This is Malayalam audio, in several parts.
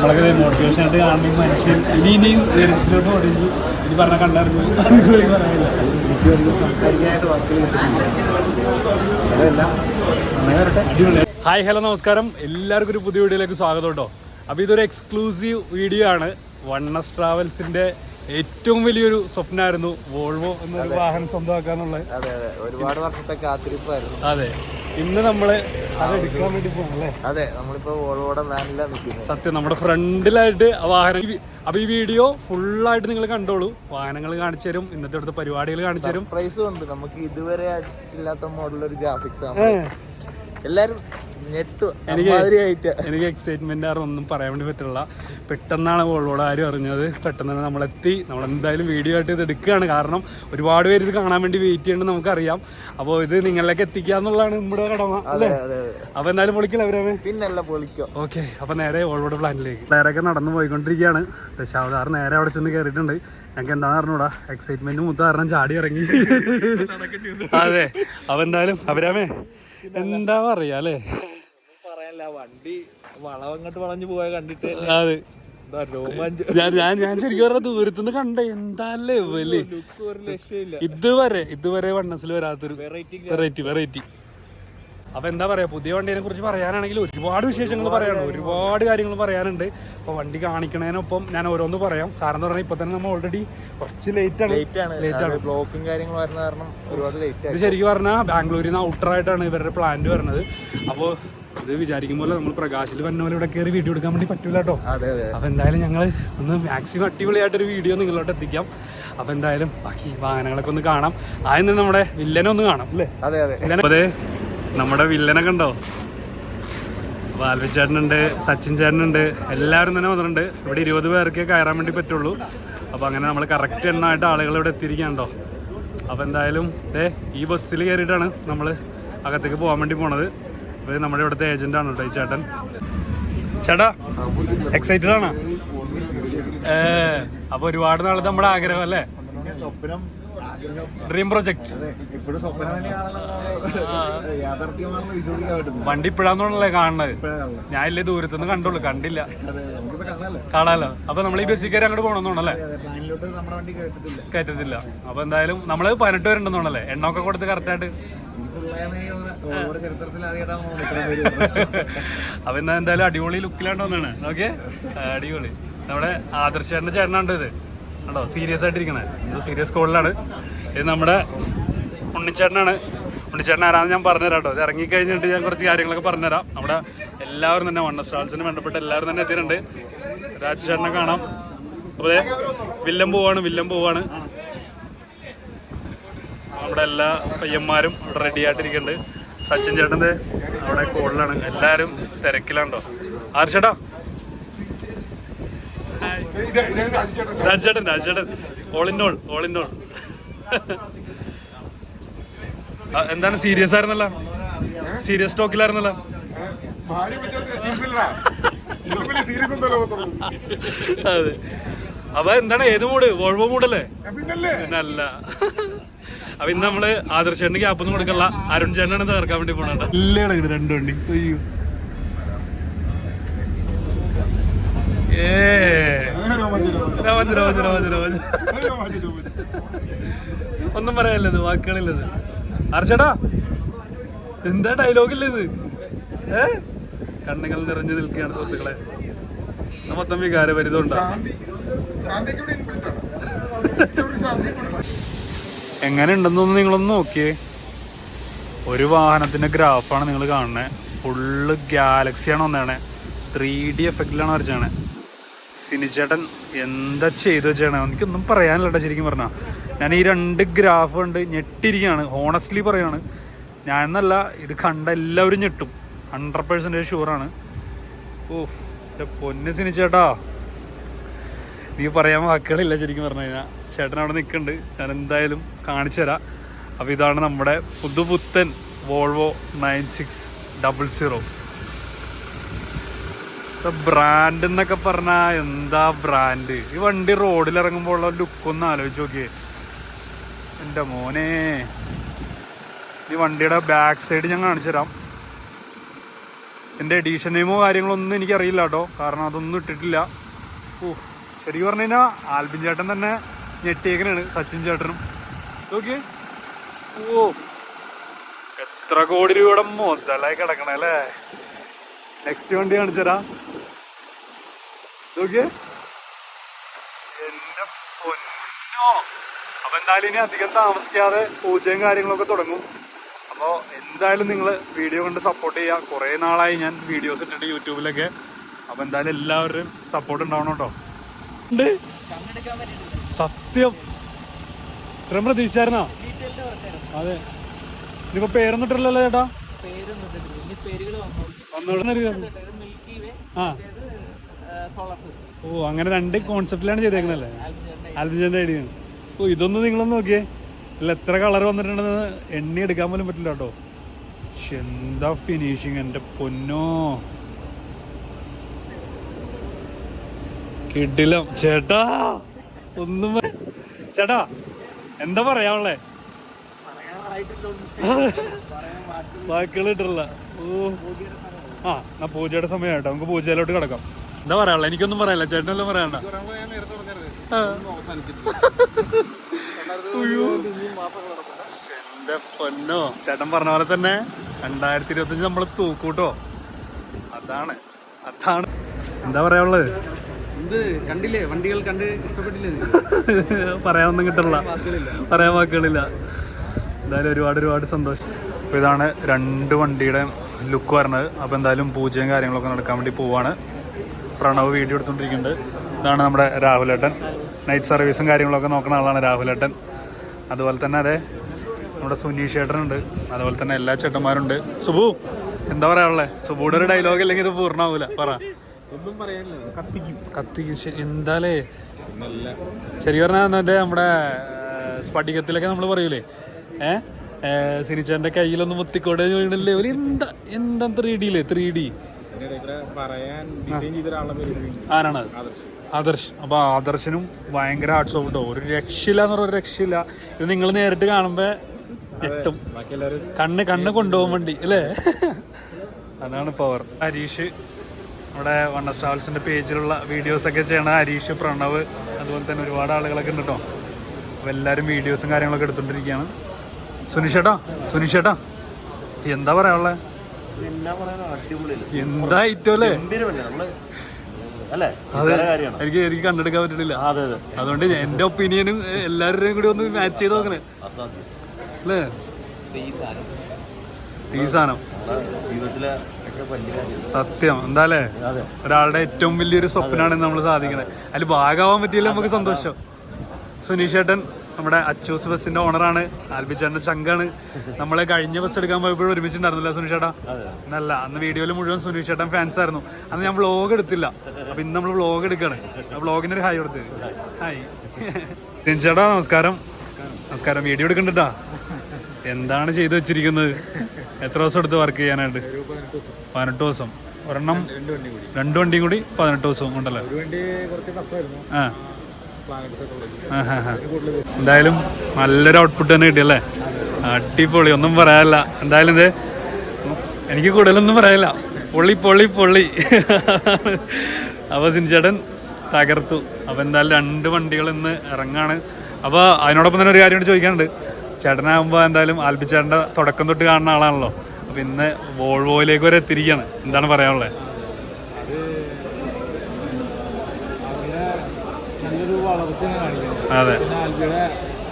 നമ്മളൊക്കെ മോട്ടിവേഷൻ ആയിട്ട് കാണുന്ന മനുഷ്യൻ ഇനി ഇനിയും ദരിദ്രോട്ട് ഓടിച്ചു ഇനി പറഞ്ഞ കണ്ടായിരുന്നു പറയാനില്ല എനിക്കും സംസാരിക്കാനായിട്ട് വാക്കുകൾ അടിപൊളി. ഹായ് ഹലോ നമസ്കാരം. എല്ലാവർക്കും ഒരു പുതിയ വീഡിയോയിലേക്ക് സ്വാഗതം കേട്ടോ. അപ്പോൾ ഇതൊരു എക്സ്ക്ലൂസീവ് വീഡിയോ ആണ്. വണ്ണസ് ട്രാവൽസിന്റെ ഏറ്റവും വലിയൊരു സ്വപ്നമായിരുന്നു വോൾവോ എന്നൊരു വാഹനം സ്വന്തമാക്കാന്നുള്ളത് അതെ അതെ. ഒരുപാട് വർഷത്തെ കാത്തിരിപ്പായിരുന്നു. അതെ. ഇന്ന് നമ്മൾ അത് എടുക്കാൻ വേണ്ടി അതെ നമ്മളിപ്പോ വോൾവോടെ വാനിലാണ് നിൽക്കുന്നത് സത്യം നമ്മുടെ ഫ്രണ്ടിലായിട്ട് ആ വാഹനം അപ്പൊ ഈ വീഡിയോ ഫുള്ളായിട്ട് നിങ്ങൾ കണ്ടോളൂ. വാഹനങ്ങൾ കാണിച്ചു തരും ഇന്നത്തെ അടുത്ത പരിപാടികൾ കാണിച്ചു തരും. പ്രൈസും ഉണ്ട്. നമുക്ക് ഇതുവരെ അടിച്ചിട്ടില്ലാത്ത മോഡലൊരു ഗ്രാഫിക്സ് ആണ്. എല്ലാരും നെറ്റ് മാതിരിയായിട്ട് എനിക്ക് എക്സൈറ്റ്മെന്റ് ആരും ഒന്നും പറയാൻ വേണ്ടി പറ്റില്ല. പെട്ടെന്നാണ് ഓളോട് ആരും അറിഞ്ഞത്. പെട്ടെന്ന് തന്നെ നമ്മളെത്തി. നമ്മൾ എന്തായാലും വീഡിയോ ആയിട്ട് ഇത് എടുക്കുകയാണ്. കാരണം ഒരുപാട് പേര് ഇത് കാണാൻ വേണ്ടി വെയിറ്റ് ചെയ്യണമെന്ന് നമുക്കറിയാം. അപ്പോൾ ഇത് നിങ്ങളിലേക്ക് എത്തിക്കുക എന്നുള്ളതാണ് നമ്മുടെ കടമ അല്ലേ? അതെ അതെ. അപ്പൊ എന്തായാലും പൊളിക്കില്ല അവരവൻ പിന്നല്ല പൊളിക്കോ ഓക്കെ അപ്പൊ നേരെ ഓൾവോട് പ്ലാനിലേക്ക്. നേരൊക്കെ നടന്നു പോയിക്കൊണ്ടിരിക്കുകയാണ്. ദശാവതാർ നേരെ അവിടെ ചെന്ന് കയറിയിട്ടുണ്ട്. ഞങ്ങൾക്ക് എന്താന്ന് അറിഞ്ഞൂടാ? എക്സൈറ്റ്മെന്റ് മുത്ത കാരണം ചാടി ഇറങ്ങി. അതെ അപ്പൊ എന്തായാലും അവരാമേ. എന്താ പറയാ അല്ലേ? പറയാനില്ല. വണ്ടി വളം അങ്ങോട്ട് വളഞ്ഞു പോയ കണ്ടിട്ട് അതെ. ഞാൻ ഞാൻ ഞാൻ ശരിക്കും പറഞ്ഞ ദൂരത്തുനിന്ന് കണ്ട എന്താ ലെവൽ ഇതുവരെ ഇതുവരെ വണ്ണസിൽ വരാത്തൊരു വെറൈറ്റി വെറൈറ്റി വെറൈറ്റി അപ്പൊ എന്താ പറയാ പുതിയ വണ്ടീനെ കുറിച്ച് പറയാനാണെങ്കിൽ ഒരുപാട് വിശേഷങ്ങൾ പറയാനുണ്ട്. ഒരുപാട് കാര്യങ്ങൾ പറയാനുണ്ട്. അപ്പൊ വണ്ടി കാണിക്കണതിനൊപ്പം ഞാൻ ഓരോന്ന് പറയാം. കാരണം പറഞ്ഞാൽ ഇപ്പൊ തന്നെ നമ്മൾ ഓൾറെഡി കുറച്ച് ലേറ്റ് ആണ്. ലേറ്റ് ആണ്. ലേറ്റ് ആണ്. ബ്ലോക്കും കാര്യങ്ങളും വരുന്ന കാരണം ഒരുപാട് ലേറ്റ് ഇത് ശരിക്കും പറഞ്ഞാൽ ബാംഗ്ലൂരിൽ നിന്ന് ഔട്ടറായിട്ടാണ് ഇവരുടെ പ്ലാന്റ് വരുന്നത്. അപ്പോൾ ഇത് വിചാരിക്കുമ്പോൾ നമ്മൾ പ്രകാശിൽ വന്ന പോലെ ഇവിടെ കയറി വീഡിയോ എടുക്കാൻ വേണ്ടി പറ്റൂല കേട്ടോ. അതെ അതെ. അപ്പോൾ എന്തായാലും ഞങ്ങൾ ഒന്ന് മാക്സിമം അടിപൊളിയായിട്ടൊരു വീഡിയോ നിങ്ങളോട്ട് എത്തിക്കാം. അപ്പോൾ എന്തായാലും ബാക്കി വാഹനങ്ങളൊക്കെ ഒന്ന് കാണാം. ആദ്യം തന്നെ നമ്മുടെ വില്ലനെ ഒന്ന് കാണാം അല്ലേ? അതെ അതെ. അതെ. നമ്മുടെ വില്ലനൊക്കെ ഉണ്ടോ വാൽവി ചേട്ടനുണ്ട് സച്ചിൻ ചേട്ടനുണ്ട് എല്ലാവരും തന്നെ വന്നിട്ടുണ്ട്. ഇവിടെ ഇരുപത് പേർക്കേ കയറാൻ വേണ്ടി പറ്റുള്ളൂ. അപ്പോൾ അങ്ങനെ നമ്മൾ കറക്റ്റ് എണ്ണമായിട്ട് ആളുകൾ ഇവിടെ എത്തിയിരിക്കുകയുണ്ടോ അപ്പോൾ എന്തായാലും ദേ ഈ ബസ്സിൽ കയറിയിട്ടാണ് നമ്മൾ അകത്തേക്ക് പോകാൻ വേണ്ടി പോണത്. അപ്പോൾ നമ്മുടെ ഇവിടുത്തെ ഏജന്റ് ആണ് കേട്ടോ ഈ ചേട്ടൻ. ചേട്ടാ എക്സൈറ്റഡ് ആണ്? ഏ അപ്പൊ ഒരുപാട് നാളത്തെ നമ്മുടെ ആഗ്രഹം അല്ലേ? സ്വപ്നം ഡ്രീം പ്രൊജക്ട് വണ്ടി ഇപ്പോഴാന്നുള്ളേ കാണുന്നത്? ഞാൻ ഇല്ലേ ദൂരത്തുനിന്ന് കണ്ടുള്ളൂ കണ്ടില്ല. കാണാലോ? അപ്പൊ നമ്മൾ ഈ ബസ്സിൽ കയറി അങ്ങോട്ട് പോകണമെന്നുണ്ടല്ലേ കയറ്റത്തില്ല അപ്പൊ എന്തായാലും നമ്മൾ പതിനെട്ട് പേരുണ്ടെന്നുണ്ടല്ലേ എണ്ണമൊക്കെ കൊടുത്ത് കറക്റ്റായിട്ട് അപ്പൊ എന്നാ എന്തായാലും അടിപൊളി ലുക്കിലാണ്ട് വന്നാണ് ഓക്കെ അടിപൊളി. നമ്മുടെ ആദർശേട്ടന്റെ ചേട്ടനാണ്ട് ഇത്. കണ്ടോ? സീരിയസ് ആയിട്ടിരിക്കണേ. ഇത് സീരിയസ് കോളിലാണ് ഇത് നമ്മുടെ ഉണ്ണിച്ചേട്ടനാണ്. ഉണ്ണിച്ചേട്ടൻ ആരാന്ന് ഞാൻ പറഞ്ഞുതരാം കേട്ടോ. ഇത് ഇറങ്ങിക്കഴിഞ്ഞിട്ട് ഞാൻ കുറച്ച് കാര്യങ്ങളൊക്കെ പറഞ്ഞുതരാം. നമ്മുടെ എല്ലാവരും തന്നെ വണ്ണ സ്റ്റാൾസിന് ബന്ധപ്പെട്ട് എല്ലാവരും തന്നെ എത്തിയിട്ടുണ്ട്. രാജചേട്ടനെ കാണാം. അപ്പോൾ വില്ലം പോവാണ് വില്ലം പോവാണ്. നമ്മുടെ എല്ലാ പയ്യന്മാരും ഇവിടെ റെഡി ആയിട്ടിരിക്കുന്നുണ്ട്. സച്ചിൻ ചേട്ടന്റെ അവിടെ കോളിലാണ് എല്ലാവരും തിരക്കിലാണ്ടോ ആർച്ചേട്ടാ രാജേട്ടൻ രാജേട്ടൻ. ഓൾ ഇൻ ഓൾ ഇൻ എന്താണ് സീരിയസ് ആയിരുന്നല്ല? സീരിയസ് സ്റ്റോക്കിലായിരുന്നല്ല അതെ. അപ്പൊ എന്താണ് ഏത് മൂഡ് വോൾവോ മൂഡല്ലേ പിന്നല്ല. അപ്പൊ ഇന്ന് നമ്മൾ ആദർശേട്ടന് ക്യാപ്പൊന്നും കൊടുക്കല്ല അരുൺ ചേട്ടനാണ് തകർക്കാൻ വേണ്ടി പോണത് രണ്ടു വണ്ടി അയ്യോ. ഒന്നും പറയാനില്ലത് വാക്കുകളില്ലത്. അർച്ചടാ എന്താ ഡയലോഗില്ലത് ഏ? കണ്ണുകൾ നിറഞ്ഞു നിൽക്കുകയാണ് സുഹൃത്തുക്കളെ. മൊത്തം വികാര പരിതമുണ്ടോ എങ്ങനെ ഉണ്ടെന്നൊന്ന് നിങ്ങളൊന്ന് നോക്കിയേ. ഒരു വാഹനത്തിന്റെ ഗ്രാഫാണ് നിങ്ങൾ കാണുന്നത് ഫുള്ള് ഗാലക്സിയാണ് വന്നേണേ ത്രീ ഡി എഫക്റ്റിലാണ് വരച്ചാണ് സിനിച്ചേട്ടൻ എന്താ ചെയ്തു വെച്ചാണ് എനിക്കൊന്നും പറയാനില്ല കേട്ടോ ശരിക്കും പറഞ്ഞാൽ ഞാൻ ഈ രണ്ട് ഗ്രാഫ് കണ്ട് ഞെട്ടിരിക്കുകയാണ്. ഹോണസ്റ്റ്ലി പറയാണ്. ഞാൻ എന്നല്ല ഇത് കണ്ട എല്ലാവരും ഞെട്ടും. ഹൺഡ്രഡ് പേഴ്സന്റേജ് ഷുവറാണ് ഓ എന്റെ പൊന്ന് സിനിച്ചേട്ടാ നീ പറയാൻ വാക്കുകളില്ല ശരിക്കും പറഞ്ഞു കഴിഞ്ഞാൽ ചേട്ടൻ അവിടെ നിൽക്കുന്നുണ്ട്. ഞാൻ എന്തായാലും കാണിച്ചു തരാം. അപ്പോൾ ഇതാണ് നമ്മുടെ പുതുപുത്തൻ Volvo nine six double zero brand എന്നൊക്കെ പറഞ്ഞാൽ എന്താ ബ്രാൻഡ് ഈ വണ്ടി റോഡിൽ ഇറങ്ങുമ്പോൾ ഉള്ള ലുക്ക് ഒന്ന് ആലോചിച്ച് നോക്കിയേ. എന്റെ മോനെ. ഈ വണ്ടിയുടെ ബാക്ക് സൈഡ് ഞാൻ കാണിച്ചു തരാം. എന്റെ എഡീഷൻ നെയിമോ കാര്യങ്ങളൊന്നും എനിക്കറിയില്ല കേട്ടോ. കാരണം അതൊന്നും ഇട്ടിട്ടില്ല. ഓ ശരിക്കും പറഞ്ഞു കഴിഞ്ഞാൽ ആൽബിൻ ചേട്ടൻ തന്നെ ഞെട്ടിയേക്കനാണ് സച്ചിൻ ചേട്ടനും. നോക്കിയേ. ഓ എത്ര കോടി രൂപയുടെ മുതലായി കിടക്കണേ അല്ലേ? നെക്സ്റ്റ് വണ്ടി കാണിച്ചരാ നോക്കിയേ. എന്റെ പൊന്നോ. അപ്പൊ എന്തായാലും ഇനി അധികം താമസിക്കാതെ പൂജയും കാര്യങ്ങളൊക്കെ തുടങ്ങും. അപ്പോൾ എന്തായാലും നിങ്ങൾ വീഡിയോ കൊണ്ട് സപ്പോർട്ട് ചെയ്യുക കുറേ നാളായി ഞാൻ വീഡിയോസ് ഇട്ടിട്ട് യൂട്യൂബിലൊക്കെ. അപ്പോൾ എന്തായാലും എല്ലാവരും സപ്പോർട്ട് ഉണ്ടാവണം കേട്ടോ. ഉണ്ട്. സത്യം. ഇത്രയും പ്രതീക്ഷിച്ചായിരുന്നോ? അതെ. ഇനിയിപ്പോ പേരൊന്നിട്ടില്ലല്ലോ ചേട്ടാ? വന്നോളൂ. ആ. ഓ അങ്ങനെ രണ്ട് കോൺസെപ്റ്റിലാണ് ചെയ്തേക്കുന്നല്ലേ? ആൽബിജന്റെ ഐഡിയ ഓ ഇതൊന്നും നിങ്ങളൊന്ന് നോക്കിയേ. അല്ല എത്ര കളർ വന്നിട്ടുണ്ടെന്ന് എണ്ണി എടുക്കാൻ പോലും പറ്റില്ല കേട്ടോ. എന്താ ഫിനിഷിങ് എന്റെ പൊന്നോ. കിടിലം. ചേട്ടാ ഒന്നും ചേട്ടാ എന്താ പറയാനുള്ളേ വാക്കുകൾ ഇട്ടില്ല ഓ. ആ എന്നാ പൂജയുടെ സമയം കേട്ടോ നമുക്ക് പൂജയിലോട്ട് കിടക്കാം. എന്താ പറയാനുള്ള എനിക്കൊന്നും പറയാനില്ല. ചേട്ടനെല്ലാം പറയണ്ട എന്റെ പൊന്നോ. ചേട്ടൻ പറഞ്ഞ പോലെ തന്നെ രണ്ടായിരത്തി ഇരുപത്തഞ്ച് നമ്മൾ തൂക്കൂട്ടോ. അതാണ്. അതാണ്. എന്താ പറയാനുള്ളത്? എന്ത്? കണ്ടില്ലേ? വണ്ടികൾ കണ്ട് ഇഷ്ടപ്പെട്ടില്ലേ പറയാനൊന്നും കിട്ടില്ല പറയാൻ വാക്കുകളില്ല. എന്തായാലും ഒരുപാട് ഒരുപാട് സന്തോഷം. അപ്പോൾ ഇതാണ് രണ്ട് വണ്ടിയുടെ ലുക്ക് വരണത് അപ്പോൾ എന്തായാലും പൂജയും കാര്യങ്ങളൊക്കെ നടക്കാൻ വേണ്ടി പോവാണ്. പ്രണവ് വീഡിയോ എടുത്തുകൊണ്ടിരിക്കുന്നുണ്ട്. ഇതാണ് നമ്മുടെ രാഹുലേട്ടൻ. നൈറ്റ് സർവീസും കാര്യങ്ങളൊക്കെ നോക്കുന്ന ആളാണ് രാഹുലേട്ടൻ. അതുപോലെ തന്നെ അതെ നമ്മുടെ സുനീഷ് ചേട്ടനുണ്ട്. അതുപോലെ തന്നെ എല്ലാ ചേട്ടന്മാരുണ്ട്. സുബു എന്താ പറയാനുള്ളത് സുബുയുടെ ഒരു ഡയലോഗ് അല്ലെങ്കിൽ ഇത് പൂർണമാവൂല പറ. ഒന്നും പറയാനില്ല. കത്തിക്കും. എന്താലേ? ശരി പറഞ്ഞാൽ എന്റെ നമ്മുടെ സ്ഫടികത്തിലൊക്കെ നമ്മൾ പറയൂലേ? ഏ സിനിച്ചേന്റെ കയ്യിലൊന്ന് മുത്തിക്കോടെ ചോദിക്കണില്ലേ ഒരു എന്താ എന്താ ത്രീ ഡിയില്ലേ? Three D. ആരാണ് ആദർശ്. ആദർശ്. അപ്പോൾ ആദർശനും ഭയങ്കര ഹാർട്ട് ഓഫ് കേട്ടോ ഒരു രക്ഷയില്ല എന്ന് പറഞ്ഞ ഒരു രക്ഷയില്ല. ഇത് നിങ്ങൾ നേരിട്ട് കാണുമ്പോൾ എട്ടും. ബാക്കി എല്ലാവരും കണ്ണ് കണ്ണ് കൊണ്ടുപോകാൻ വേണ്ടി അല്ലേ? അതാണ് പവർ ഹരീഷ് നമ്മുടെ വണ്ണസ് ട്രാവൽസിന്റെ പേജിലുള്ള വീഡിയോസ് ഒക്കെ ചെയ്യണ ഹരീഷ് പ്രണവ് അതുപോലെ തന്നെ ഒരുപാട് ആളുകളൊക്കെ ഉണ്ട് കേട്ടോ. അപ്പോൾ എല്ലാവരും വീഡിയോസും കാര്യങ്ങളൊക്കെ എടുത്തുകൊണ്ടിരിക്കുകയാണ് സുനിഷേട്ടാ സുനിഷേട്ടാ എന്താ പറയാനുള്ളത് എന്താ അല്ലേ? അതെ. കാര്യമാണ്? എനിക്ക് എനിക്ക് കണ്ടെടുക്കാൻ പറ്റുന്നില്ല അതെ അതെ. അതുകൊണ്ട് എന്റെ എന്റെ ഒപ്പീനിയനും എല്ലാവരുടെയും കൂടി ഒന്ന് മാച്ച് ചെയ്ത് നോക്കണേ. അല്ലേ? ഈ സാധനം. ഈ സാധനം. ജീവിതത്തിലെ ഒക്കെ വലിയ സത്യം. എന്താല്ലേ ഒരാളുടെ ഏറ്റവും വലിയൊരു സ്വപ്നമാണ് നമ്മൾ സാധിക്കണേ. അതിൽ ഭാഗമാവാൻ പറ്റിയില്ല നമുക്ക് സന്തോഷം. സുനീഷ് ചേട്ടൻ നമ്മുടെ അച്ചൂസ് ബസ്സിന്റെ ഓണറാണ്. ആൽബി ചേട്ടന്റെ ചങ്കാണ്. നമ്മളെ കഴിഞ്ഞ ബസ് എടുക്കാൻ പോയപ്പോഴും ഒരുമിച്ചുണ്ടായിരുന്നില്ല സുനീഷ് ചേട്ടാ? എന്നല്ല അന്ന് വീഡിയോയിൽ മുഴുവൻ സുനീഷ് ചേട്ടൻ ഫാൻസ് ആയിരുന്നു. അന്ന് ഞാൻ വ്ളോഗ് എടുത്തില്ല. അപ്പൊ ഇന്ന് നമ്മൾ വ്ളോഗ് എടുക്കാണ്. വ്ളോഗിന് ഒരു ഹായ് കൊടുത്ത്. ഹായ് സുനീഷ് ചേട്ടാ നമസ്കാരം. നമസ്കാരം. വീഡിയോ എടുക്കണ്ടാ എന്താണ് ചെയ്തു വെച്ചിരിക്കുന്നത്? എത്ര ദിവസം എടുത്ത് വർക്ക് ചെയ്യാനായിട്ട്? പതിനെട്ട് ദിവസം. ഒരെണ്ണം രണ്ട് വണ്ടിയും കൂടി പതിനെട്ട് ദിവസം ഉണ്ടല്ലോ? ആ. എന്തായാലും നല്ലൊരു ഔട്ട്പുട്ട് തന്നെ കിട്ടി അല്ലേ അടിപൊളി ഒന്നും പറയാനില്ല. എന്തായാലും ഇത് എനിക്ക് കൂടുതലൊന്നും പറയാനില്ല. പൊള്ളി പൊള്ളി പൊള്ളി. അപ്പോൾ സിൻചേട്ടൻ തകർത്തു. അപ്പോൾ എന്തായാലും രണ്ട് വണ്ടികൾ ഇന്ന് ഇറങ്ങാണ്. അപ്പോൾ അതിനോടൊപ്പം തന്നെ ഒരു കാര്യം ചോദിക്കാനുണ്ട്. ചേട്ടനാകുമ്പോൾ എന്തായാലും ആൽബിച്ചേട്ടന്റെ തുടക്കം തൊട്ട് കാണുന്ന ആളാണല്ലോ. അപ്പോൾ ഇന്ന് വോൾവോയിലേക്ക് വരെ എത്തിയിരിക്കുകയാണ്. എന്താണ് പറയാനുള്ളത് അത് അങ്ങനെ നല്ലൊരു വളർച്ച കാണിക്കുന്നത് അതെ.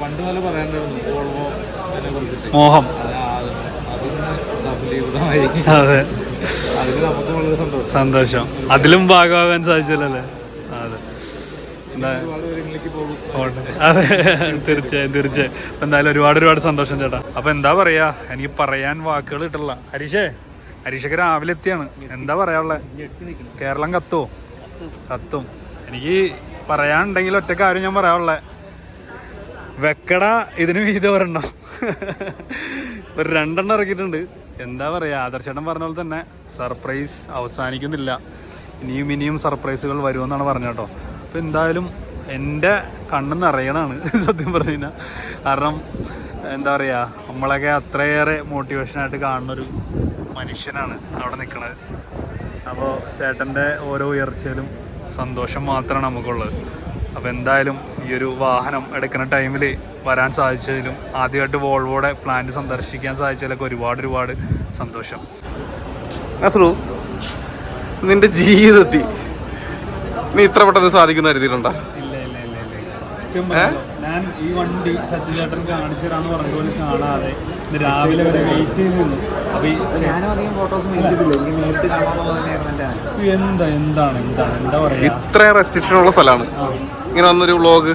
പണ്ട് അതിനെ കുറിച്ചിട്ട്. മോഹം. അത് സന്തോഷം. അതിലും ഭാഗമാകാൻ സാധിച്ചല്ലേ അതെ. അതെ. തീർച്ചയായും തീർച്ചയായും. എന്തായാലും ഒരുപാട് ഒരുപാട് സന്തോഷം ചേട്ടാ. അപ്പൊ എന്താ പറയാ? എനിക്ക് പറയാൻ വാക്കുകൾ കിട്ടില്ല. ഹരീഷേ ഹരീഷൊക്കെ രാവിലെ എത്തിയാണ്. എന്താ പറയാനുള്ളത് കേരളം കത്തുവോ കത്തും. എനിക്ക് പറയാനുണ്ടെങ്കിൽ ഒറ്റ കാര്യം ഞാൻ പറയാനുള്ളത് വെക്കട ഇതിന് വീതം ഒരെണ്ണം. ഒരു രണ്ടെണ്ണം ഇറക്കിയിട്ടുണ്ട്. എന്താ പറയുക ആദർശേട്ടൻ പറഞ്ഞ പോലെ തന്നെ സർപ്രൈസ് അവസാനിക്കുന്നില്ല. ഇനിയും ഇനിയും സർപ്രൈസുകൾ വരുമെന്നാണ് പറഞ്ഞത് കേട്ടോ. അപ്പോൾ എന്തായാലും എന്റെ കണ്ണെന്ന് നിറയണാണ് സത്യം പറഞ്ഞു കഴിഞ്ഞാൽ കാരണം എന്താ പറയുക നമ്മളൊക്കെ അത്രയേറെ മോട്ടിവേഷനായിട്ട് കാണുന്നൊരു മനുഷ്യനാണ് അവിടെ നിൽക്കുന്നത് അപ്പോൾ ചേട്ടന്റെ ഓരോ ഉയർച്ചയിലും സന്തോഷം മാത്രമാണ് നമുക്കുള്ളത്. അപ്പോൾ എന്തായാലും ഈ ഒരു വാഹനം എടുക്കുന്ന ടൈമിൽ വരാൻ സാധിച്ചതിലും ആദ്യമായിട്ട് വോൾവോടെ പ്ലാന്റ് സന്ദർശിക്കാൻ സാധിച്ചതിലൊക്കെ ഒരുപാട് ഒരുപാട് സന്തോഷം. നസ്രു നിന്റെ ജീവിതത്തിൽ നീ ഇത്ര പെട്ടെന്ന് സാധിക്കുന്ന കരുതിയിട്ടുണ്ടോ ഞാൻ ഈ വണ്ടി സച്ചിൻ ചേട്ടൻ കാണിച്ചു തരാന്ന് പറഞ്ഞ പോലെ കാണാതെ ഇന്ന് രാവിലെ വരെ വെയിറ്റ് ചെയ്തിരുന്നു അപ്പൊ ഈ ഞാനും അധികം ഫോട്ടോസ് മേടിച്ചിട്ടില്ല എനിക്ക് നേരിട്ട് കാണാമെന്ന് തന്നെയായിരുന്നു എന്റെ എന്താ എന്താണ് എന്താണ് എന്താ പറയാ? ഇത്രയും റെസ്ട്രിക്ഷൻ ഉള്ള സ്ഥലമാണ്. ഇങ്ങനെ വന്നൊരു വ്ളോഗ്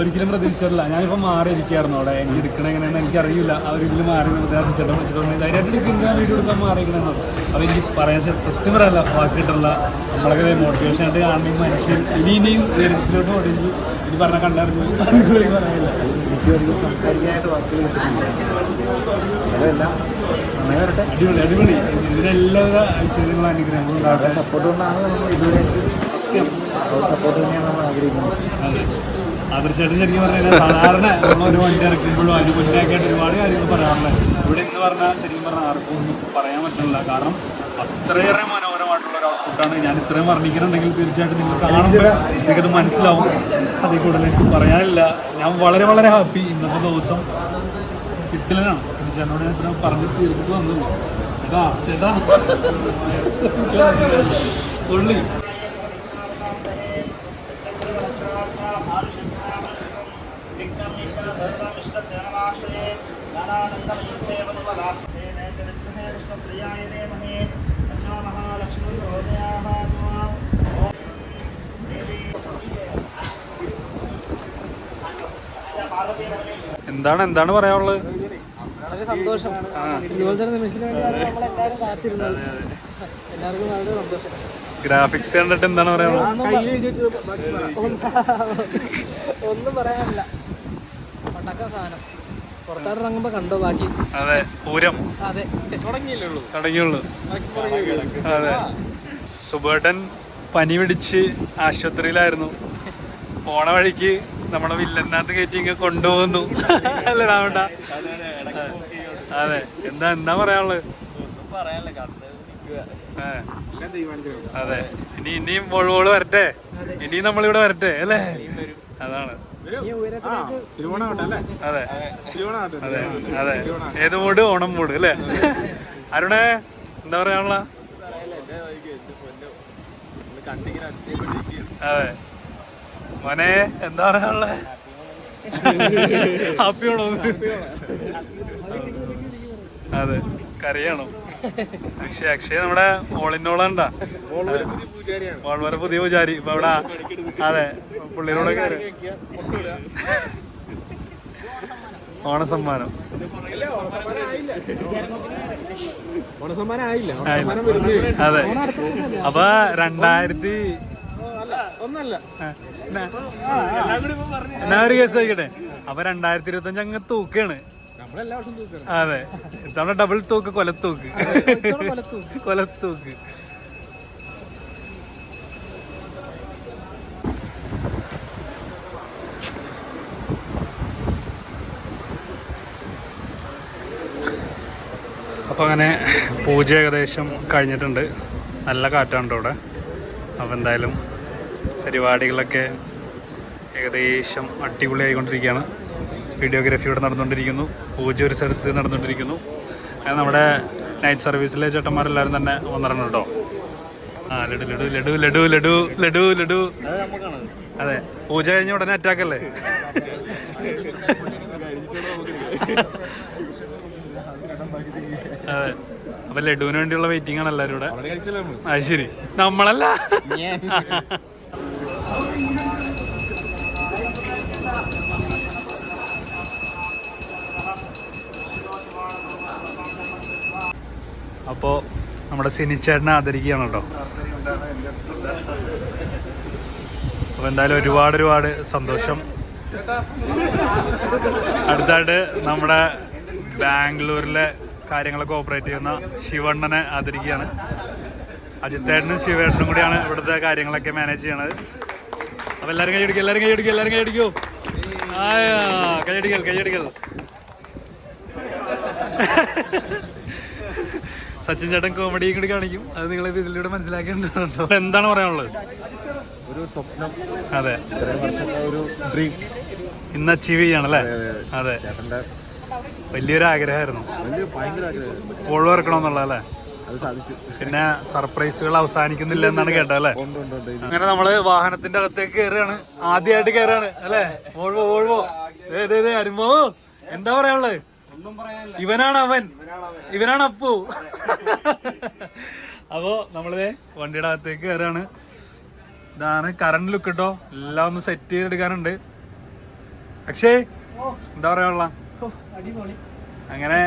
ഒരിക്കലും പ്രതീക്ഷിച്ചിട്ടില്ല. ഞാനിപ്പോൾ മാറി ഇരിക്കുകയായിരുന്നു അവിടെ. എനിക്ക് എടുക്കണ എങ്ങനെയാണെന്ന് എനിക്കറിയില്ല. അറിയില്ല ഒരു ഇതിൽ മാറി ചിത്രം വിളിച്ചിട്ട് പറഞ്ഞു ധൈര്യമായിട്ട് എടുക്കുന്ന വീഡിയോ എടുക്കാൻ മാറിയിരിക്കണമെന്ന് അപ്പോൾ എനിക്ക് പറയാൻ സത്യം പറയല്ല വാക്കിട്ടുള്ള നമ്മളൊക്കെ മോട്ടിവേഷൻ ആയിട്ട് കാണുന്ന ഈ മനുഷ്യൻ ഇനി ഇനിയും ഉയരത്തിലോട്ട് പോട്ടെ എനിക്ക് ഇനി പറഞ്ഞ കണ്ടായിരുന്നു. പറയാനില്ല. അധികം സംസാരിക്കാനായിട്ട് വാക്കുകൾ കിട്ടുന്നില്ല. അതെല്ലാം നന്നായി വരട്ടെ. അടിപൊളി അടിപൊളി. ഐശ്വര്യങ്ങളും അനുഗ്രഹങ്ങളും സപ്പോർട്ട് കൊണ്ടാണ് നമ്മൾ ഇതുവരെ സത്യം. സപ്പോർട്ട് തന്നെയാണ് നമ്മൾ ആഗ്രഹിക്കുന്നത്. ആദർശമായിട്ട് ശരിക്കും സാധാരണ നമ്മൾ ഒരു വണ്ടി ഇറക്കുമ്പോഴും അതിന് മുന്നേക്കായിട്ട് ഒരുപാട് കാര്യങ്ങൾ പറയാറുണ്ട്. ഇവിടെ എന്ന് പറഞ്ഞാൽ ശരിക്കും പറഞ്ഞാൽ ആർക്കും ഒന്നും പറയാൻ പറ്റില്ല കാരണം അത്രയേറെ ഒരു ഔട്ട്പുട്ടാണ് ഞാൻ ഇത്രയും വർണിക്കുന്നുണ്ടെങ്കിൽ തീർച്ചയായിട്ടും നിങ്ങൾ കാണുമ്പോൾ നിങ്ങൾക്കത് മനസ്സിലാവും. അതിൽ കൂടുതൽ എനിക്ക് പറയാനില്ല. ഞാൻ വളരെ വളരെ ഹാപ്പി ഇന്നത്തെ ദിവസം കിട്ടലാണ് സിനിച്ചേട്ടനോട് ഞാൻ ഇത്രയും പറഞ്ഞ് തീർത്തിട്ട് വന്നു. ചേട്ടാ ചേട്ടാ. ഉള്ളി. എന്താണ് എന്താണ് പറയാനുള്ളത്? വളരെ സന്തോഷം. ഇതുപോലത്തെ ഒരു നിമിഷത്തിന് വേണ്ടി നമ്മളെല്ലാവരും കാത്തിരുന്നത് എല്ലാവർക്കും വളരെ സന്തോഷം. ഗ്രാഫിക്സ് കണ്ടിട്ട് എന്താണ് പറയാനുള്ളത്? ഒന്നും ഒന്നും പറയാനില്ല. പണ്ടക്ക സാധനം. പുറത്തോട്ടിറങ്ങുമ്പോ കണ്ടോ ബാക്കി? അതെ പൂരം. അതെ. തുടങ്ങിയുള്ളൂ. അതെ. സുബേട്ടൻ പനി പിടിച്ച് ആശുപത്രിയിലായിരുന്നു. പോണ വഴിക്ക് നമ്മളെ വില്ലനകത്ത് കയറ്റി ഇങ്ങനെ കൊണ്ടുപോകുന്നു. അല്ല രാവണ്ട അതെ. എന്താ എന്താ പറയാനുള്ളത്. അതെ. ഇനി ഇനിയും വോൾവോൾ വരട്ടെ? ഇനിയും നമ്മളിവിടെ വരട്ടെ അല്ലേ? അതാണ്. അതെ. അതെ അതെ. ഏത് മൂട്? ഓണം മൂട് അല്ലേ? അരുണേ എന്താ പറയാനുള്ള അതെ. മോനെ എന്താണ് ഉള്ളത് ഹാപ്പിയാണോ? അതെ കരയാണോ? പക്ഷേ അക്ഷയ നമ്മുടെ ഓളിനോളാണ്ടാ വളരെ പുതിയ പൂജാരി. ഇപ്പൊ അവിടെ അതെ പുള്ളിയോടെ ഓണ ഓണസമ്മാനം. അതെ. അപ്പൊ രണ്ടായിരത്തി ആ, എന്നാ- ഒരു കേസ് അപ്പൊ രണ്ടായിരത്തി ഇരുപത്തി അഞ്ച് അങ്ങ് തൂക്കാണ്. അതെ ഇത്തവണ ഡബിൾ തൂക്ക് കൊലത്തൂക്ക് കൊലത്തൂക്ക് അപ്പോൾ അങ്ങനെ പൂജ ഏകദേശം കഴിഞ്ഞിട്ടുണ്ട്. നല്ല കാറ്റാണ് അവിടെ അപ്പോൾ എന്തായാലും പരിപാടികളൊക്കെ ഏകദേശം അടിപൊളിയായിക്കൊണ്ടിരിക്കുകയാണ്. വീഡിയോഗ്രാഫി ഇവിടെ നടന്നുകൊണ്ടിരിക്കുന്നു. പൂജ ഒരു സ്ഥലത്ത് നടന്നുകൊണ്ടിരിക്കുന്നു. അങ്ങനെ നമ്മുടെ നൈറ്റ് സർവീസിലെ ചേട്ടന്മാരെല്ലാവരും തന്നെ വന്നിറങ്ങും കേട്ടോ. ആ ലഡു ലഡു ലഡു ലഡു ലഡു ലഡു ലഡു. അതെ പൂജ കഴിഞ്ഞ ഉടനെ അറ്റാക്കല്ലേ അതെ അപ്പൊ ലഡുവിന് വേണ്ടിയുള്ള വെയിറ്റിംഗ് ആണ് എല്ലാരും ഇവിടെ. അത് ശരി. നമ്മളല്ല. അപ്പോ നമ്മുടെ സിനിച്ചേട്ടനെ ആദരിക്കുകയാണ് കേട്ടോ അപ്പൊ എന്തായാലും ഒരുപാട് ഒരുപാട് സന്തോഷം. അടുത്തായിട്ട് നമ്മുടെ ബാംഗ്ലൂരിലെ കാര്യങ്ങളൊക്കെ ഓപ്പറേറ്റ് ചെയ്യുന്ന ശിവണ്ണനെ ആദരിക്കുകയാണ്. അജിത്തേട്ടനും ശിവേട്ടനും കൂടിയാണ് ഇവിടുത്തെ കാര്യങ്ങളൊക്കെ മാനേജ് ചെയ്യണത്. അപ്പൊ കൈ കൈയടിക്കും എല്ലാരും കൈയടിക്കും എല്ലാരും കൈയടിക്കൂ. ആ കൈയടിക്കൽ കൈയടിക്കൽ. സച്ചിൻ ചേട്ടൻ കോമഡി കൂടി കാണിക്കും. അത് നിങ്ങൾ ഇതിലൂടെ മനസ്സിലാക്കിയിട്ടുണ്ടോ? എന്താണ് പറയാനുള്ളത്? ഒരു സ്വപ്നം. അതെ. ഒരു ഡ്രീം ഇന്ന് അച്ചീവ് ചെയ്യണല്ലേ അതെ ചേട്ടന്റെ വലിയൊരു ആഗ്രഹമായിരുന്നു. ഭയങ്കര ആഗ്രഹമായിരുന്നു. അല്ലേ? അത് സാധിച്ചു. പിന്നെ സർപ്രൈസുകൾ അവസാനിക്കുന്നില്ല എന്നാണ് കേട്ടത് അല്ലേ? അങ്ങനെ നമ്മൾ വാഹനത്തിന്റെ അകത്തേക്ക് കയറുകയാണ്. ആദ്യമായിട്ട് കയറാണ് അല്ലേ? Volvo Volvo. ദേ, ദേ, ദേ, അരുമ്പാവോ എന്താ പറയാനുള്ളത് ഇവനാണ് അവൻ. ഇവനാണ് അപ്പു. അപ്പോ നമ്മളെ വണ്ടിയുടെ അകത്തേക്ക് കയറാണ് ഇതാണ് കറണ്ട് ലുക്ക് കേട്ടോ എല്ലാം ഒന്ന് സെറ്റ് ചെയ്തെടുക്കാനുണ്ട്. അക്ഷയ് എന്താ പറയാനുള്ള അടിപൊളി. അങ്ങനെ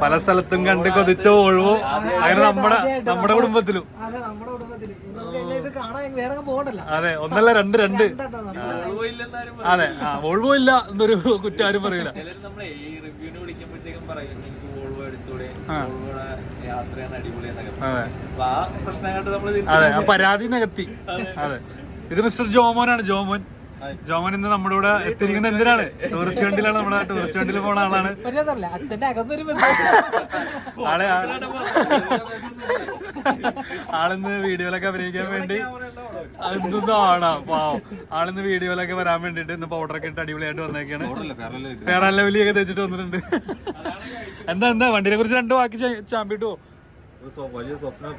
പല സ്ഥലത്തും കണ്ട് കൊതിച്ച ഓൾവോ അങ്ങനെ നമ്മുടെ നമ്മുടെ കുടുംബത്തിലും. അതെ ഒന്നല്ല രണ്ട് രണ്ട്? അതെ ആ വോൾവോ ഇല്ല എന്നൊരു കുറ്റാരും പറയില്ല. പറയൂല അതെ. ആ പരാതി നികത്തി അതെ. ഇത് മിസ്റ്റർ ജോമോനാണ് ജോമോൻ. ജോമോൻ ഇന്ന് നമ്മുടെ കൂടെ എത്തിയിരിക്കുന്നത് എന്തിനാണ്? ടൂറിസ്റ്റ് വണ്ടിയിലാണ് നമ്മുടെ ടൂറിസ്റ്റ് വണ്ടിയിൽ പോണ ആളാണ്. അച്ഛന്റെ അകത്തൊരു ആളെ ആളിന്ന് വീഡിയോയിലൊക്കെ അഭിനയിക്കാൻ വേണ്ടി എന്താണ് പാവം ആളിന്ന് വീഡിയോയിലൊക്കെ വരാൻ വേണ്ടിട്ട് ഇന്ന് പൗഡറൊക്കെ ഇട്ട് അടിപൊളിയായിട്ട് വന്നേക്കാണ്. വേറെ ലെവലിയൊക്കെ തേച്ചിട്ട് വന്നിട്ടുണ്ട്. എന്താ എന്താ വണ്ടിനെ കുറിച്ച് രണ്ട് വാക്ക് ചാമ്പിട്ടു വലിയ സ്വപ്നം